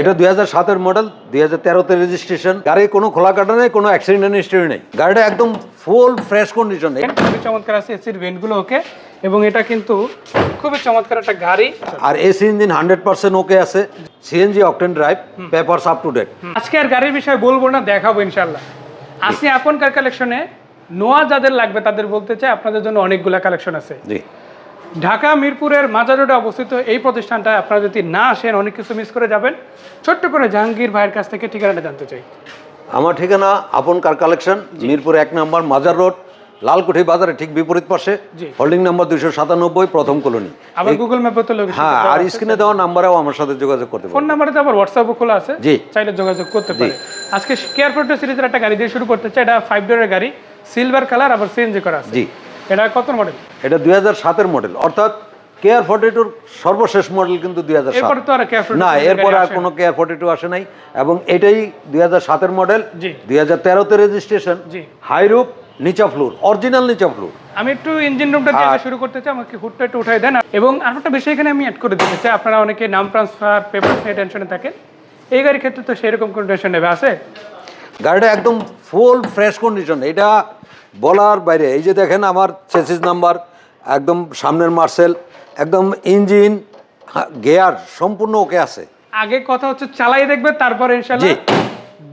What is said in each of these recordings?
এটা দুই হাজার সাতের মডেল দুই হাজার তেরোতে রেজিস্ট্রেশন গাড়ি কোনো খোলা কাটা নেই কোনো অ্যাক্সিডেন্ট হিস্টরি নেই। গাড়িটা একদম ফুল ফ্রেশ কন্ডিশন খুবই চমৎকার আছে এসির ভেন্টগুলো ওকে এবং এটা কিন্তু খুবই চমৎকার একটা গাড়ি। আর AC engine hundred percent okay আছে। CNG octane drive papers up to date আজকে আর গাড়ির বিষয়ে বলব না দেখাবো ইনশাল্লাহ আসি আপন কার কালেকশনে নোয়া যাদের লাগবে তাদের বলতে চাই আপনাদের জন্য অনেকগুলা কালেকশন আছে। জি। ঢাকা মিরপুরের মাজার রোডে অবস্থিত এই প্রতিষ্ঠানটা আপনারা যদি না আসেন অনেক কিছু মিস করে যাবেন। ছোট্ট করে জাহাঙ্গীর ভাইয়ের কাছ থেকে ঠিকানাটা জানতে চাই। আমার ঠিকানা আপন কার কালেকশন মিরপুর এক নম্বর মাজার রোড লালকুঠি বাজারে ঠিক বিপরীত পাশে। হোল্ডিং নাম্বার দুইশো সাতানব্বই প্রথম কলোনি। আবার গুগল ম্যাপে তো হ্যাঁ আর স্ক্রিনে দেওয়া নাম্বারেও আমার সাথে যোগাযোগ করতে ফোন নাম্বারে তো আবার হোয়াটসঅ্যাপও খোলা আছে। জি। চাইলে যোগাযোগ করতে পারে। আজকে কেয়ার প্রোটো সিরিজের একটা গাড়ি দিয়ে শুরু করতে চাই। এটা ফাইভ ডোরের গাড়ি সিলভার কালার আবার সিএনজি করা আছে। জি। এটা কত মডেল এটা দুই হাজার সাতের মডেল অর্থাৎ কেয়ার ফর্টি টুর সর্বশেষ মডেল কিন্তু দুই হাজার সাত। এরপরে তো আর কোনো কেয়ার ফর্টি টু আসে নাই। এবং এটাই দুই হাজার সাতের মডেল। দুই হাজার তেরোতে রেজিস্ট্রেশন জি। হাইরুপ নিচা ফ্লোর অরিজিনাল নিচা ফ্লোর। আমি একটু ইঞ্জিন রুমটা দিয়ে শুরু করতে চাই আমাকে হুডটা একটু উঠাই দেন। এবং আরেকটা বিষয় এখানে আমি অ্যাড করে দিতে চাই আপনারা অনেকে নাম ট্রান্সফার পেপার নিয়ে টেনশনে থাকেন। এই গাড়ির ক্ষেত্রে তো সেরকম কোনো টেনশন নেবে আছে? গাড়িটা একদম ফুল ফ্রেশ কন্ডিশন এটা বলার বাইরে এই যে দেখেন আমার চেসিস নাম্বার একদম সামনের মার্সেল একদম ইঞ্জিন গেয়ার সম্পূর্ণ ওকে আছে। আগে কথা হচ্ছে চালাই দেখবেন তারপরে ইনশাল্লাহ জি।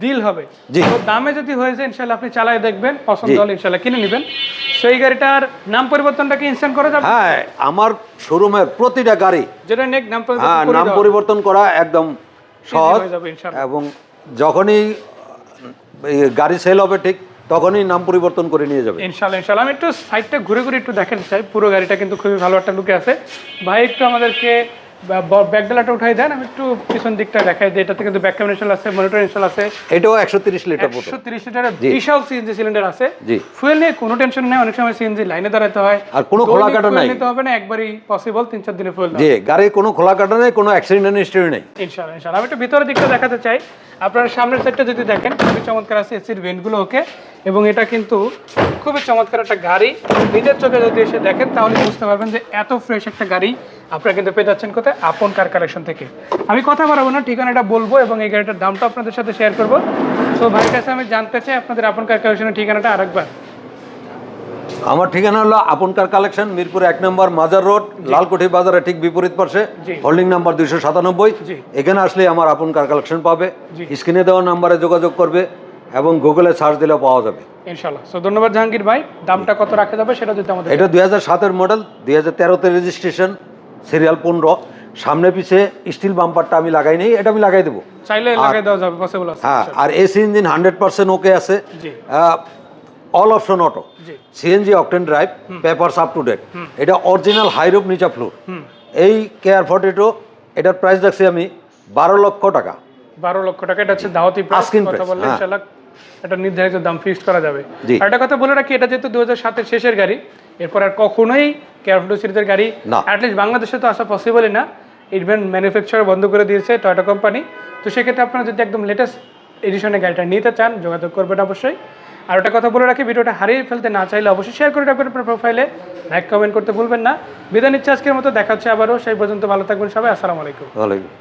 ডিল হবে। জি। তো দামে যদি হয়ে যায় ইনশাল্লাহ আপনি চালাই দেখবেন পছন্দ হলে ইনশাল্লাহ কিনে নেবেন। সেই গাড়িটার নাম পরিবর্তনটা কি ইনস্ট্যান্ট করা যাবে? হ্যাঁ আমার শোরুমের প্রতিটা গাড়ি। যেটা নেক নাম পরিবর্তন হ্যাঁ নাম পরিবর্তন করা একদম সহজ হয়ে যাবে ইনশাআল্লাহ। এবং যখনই গাড়ি সেল হবে ঠিক তখনই নাম পরিবর্তন করে নিয়ে যাবে। ইনশাল্লাহ ইনশাল্লাহ আমি একটু সাইডটা ঘুরে ঘুরে একটু দেখেন চাই পুরো গাড়িটা কিন্তু খুবই ভালো একটা লুকে আছে। ভাই একটু আমাদেরকে ব্যাকডালাটা উঠাই দেন আমি একটু পিছন দিকটা দেখাই দিই। এটাতে কিন্তু ব্যাক ক্যামেরা আছে মনিটর ইনস্টল আছে। এটাও একশো তিরিশ লিটার একশো তিরিশ লিটারের বিশাল সিএনজি সিলিন্ডার আছে। জি। ফুয়েল নিয়ে কোনো টেনশন নেই অনেক সময় সিএনজি লাইনে দাঁড়াতে হয়। আর কোনো খোলা কাটা নাই। নিতে হবে না একবারই পসিবল তিন চার দিনে ফুয়েল জি গাড়ির কোনো খোলা কাটা নেই কোনো অ্যাক্সিডেন্ট হিস্টরি নেই। ইনশাআল্লাহ ইনশাআল্লাহ। আমি একটু ভিতরের দিকটা দেখাতে চাই। আপনার সামনের সাইডটা যদি দেখেন, খুবই চমৎকার আছে এসির ভেন্টগুলো ওকে এবং এটা কিন্তু খুবই চমৎকার একটা গাড়ি। নিজের চোখে যদি এসে দেখেন, তাহলে বুঝতে পারবেন যে এত ফ্রেশ একটা গাড়ি আপনারা কিন্তু পেয়ে যাচ্ছেন কোথায়? আপন কার কালেকশন থেকে। আমি কথা বলাবো না, ঠিকানাটা বলব এবং এই গাড়িটার দামটা আপনাদের সাথে শেয়ার করব। তো ভাইয়ের কাছে আমি জানতে চাই, আপনাদের আপন কার কালেকশনের ঠিকানাটা আরেকবার। আমার ঠিকানা হলো আপনকার কালেকশন মিরপুর এক নম্বর মাজার রোড লালকুঠি বাজারে ঠিক বিপরীত পাশে হোল্ডিং নাম্বার দুইশো সাতানব্বই। এখানে আসলে আমার আপনকার কালেকশন পাবে। স্ক্রিনে দেওয়া নাম্বারে যোগাযোগ করবে এবং গুগলে সার্চ দিলেও পাওয়া যাবে। ইনশাল্লাহ সো ধন্যবাদ জাহাঙ্গীর ভাই। দামটা কত রাখা যাবে সেটা যদি আমাদের এটা দুই হাজার সাতের মডেল দুই হাজার তেরোতে রেজিস্ট্রেশন সিরিয়াল পনেরো। সামনে পিছে স্টিল বাম্পারটা আমি লাগাই নেই এটা আমি লাগাই দেবো। চাইলে লাগাই দেওয়া যাবে পসিবল আছে। হ্যাঁ আর AC engine hundred percent okay আছে। All option auto CNG octane drive papers up to date এটা অরিজিনাল হাইরুপ নিচা ফ্লোর এই কেয়ার ফর্টি টু এটার প্রাইস রাখছি আমি বারো লক্ষ টাকা। বারো লক্ষ টাকা এটা হচ্ছে দাওয়াতি প্রাইস কথা বললে হ্যাঁ। এটা নির্ধারিত দাম ফিক্সড করা যাবে। আর একটা কথা বলে রাখি এটা যেহেতু দু হাজার সাতের শেষের গাড়ি এরপর আর কখনোই কেয়ারফুল সিরিজের গাড়ি অ্যাটলিস্ট বাংলাদেশে তো আসা পসিবলই না। ইভেন ম্যানুফ্যাকচার বন্ধ করে দিয়েছে টয়টা কোম্পানি তো সেক্ষেত্রে আপনারা যদি একদম লেটেস্ট এডিশনের গাড়িটা নিতে চান যোগাযোগ করবেন অবশ্যই। আর ওটা কথা বলে রাখি, ভিডিওটা হারিয়ে ফেলতে না চাইলে অবশ্যই শেয়ার করে রাখবেন আপনার প্রোফাইলে লাইক কমেন্ট করতে ভুলবেন না। বিদায় নিচ্ছে আজকের মতো, দেখা হচ্ছে আবারও, সেই পর্যন্ত ভালো থাকবেন সবাই, আসসালামু আলাইকুম। ওয়ালাইকুম